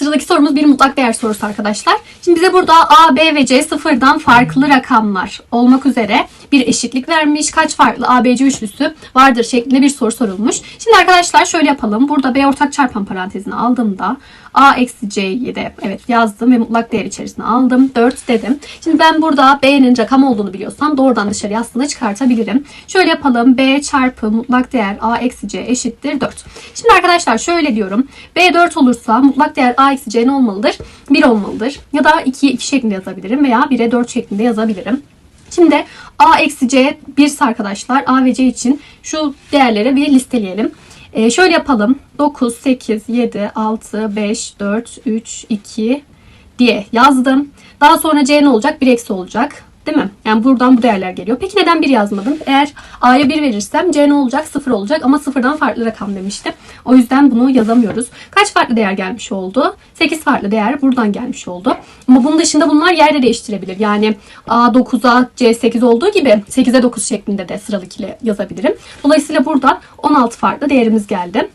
Sıradaki sorumuz bir mutlak değer sorusu arkadaşlar. Şimdi bize burada A, B ve C sıfırdan farklı rakamlar olmak üzere bir eşitlik vermiş. Kaç farklı A, B, C üçlüsü vardır şeklinde bir soru sorulmuş. Şimdi arkadaşlar şöyle yapalım. Burada B ortak çarpan parantezini aldığımda A eksi C'yi de evet yazdım ve mutlak değer içerisine aldım. 4 dedim. Şimdi ben burada B'nin rakam olduğunu biliyorsam doğrudan dışarıya aslında çıkartabilirim. Şöyle yapalım. B çarpı mutlak değer A eksi C eşittir 4. Şimdi arkadaşlar şöyle diyorum. B 4 olursa mutlak değer A eksi C ne olmalıdır? 1 olmalıdır. Ya da 2'ye 2 şeklinde yazabilirim veya 1'e 4 şeklinde yazabilirim. Şimdi A eksi C 1 arkadaşlar. A ve C için şu değerleri bir listeleyelim. Ee, şöyle yapalım. 9, 8, 7, 6, 5, 4, 3, 2 diye yazdım. Daha sonra C ne olacak? 1 eksi olacak. Değil mi? Yani buradan bu değerler geliyor. Peki neden 1 yazmadım? Eğer A'ya 1 verirsem C ne olacak? 0 olacak ama sıfırdan farklı rakam demiştim. O yüzden bunu yazamıyoruz. Kaç farklı değer gelmiş oldu? 8 farklı değer buradan gelmiş oldu. Ama bunun dışında bunlar yer de değiştirebilir. Yani A 9'a C 8 olduğu gibi 8'e 9 şeklinde de sıralık ile yazabilirim. Dolayısıyla buradan 16 farklı değerimiz geldi.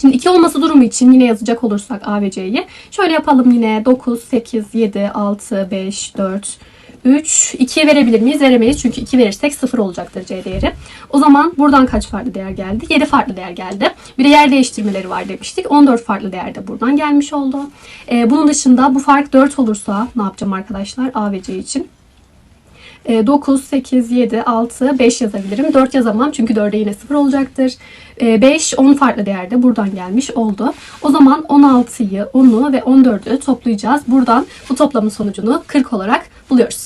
Şimdi 2 olması durumu için yine yazacak olursak A ve C'yi. Şöyle yapalım yine 9, 8, 7, 6, 5, 4, 3, 2'ye verebilir miyiz? Veremeyiz çünkü 2 verirsek 0 olacaktır C değeri. O zaman buradan kaç farklı değer geldi? 7 farklı değer geldi. Bir de yer değiştirmeleri var demiştik. 14 farklı değer de buradan gelmiş oldu. Ee, bunun dışında bu fark 4 olursa ne yapacağım arkadaşlar? A ve C için. 9, 8, 7, 6, 5 yazabilirim. 4 yazamam çünkü 4'e yine 0 olacaktır. 5, 10 farklı değerde buradan gelmiş oldu. O zaman 16'yı, 10'u ve 14'ü toplayacağız. Buradan bu toplamın sonucunu 40 olarak buluyoruz.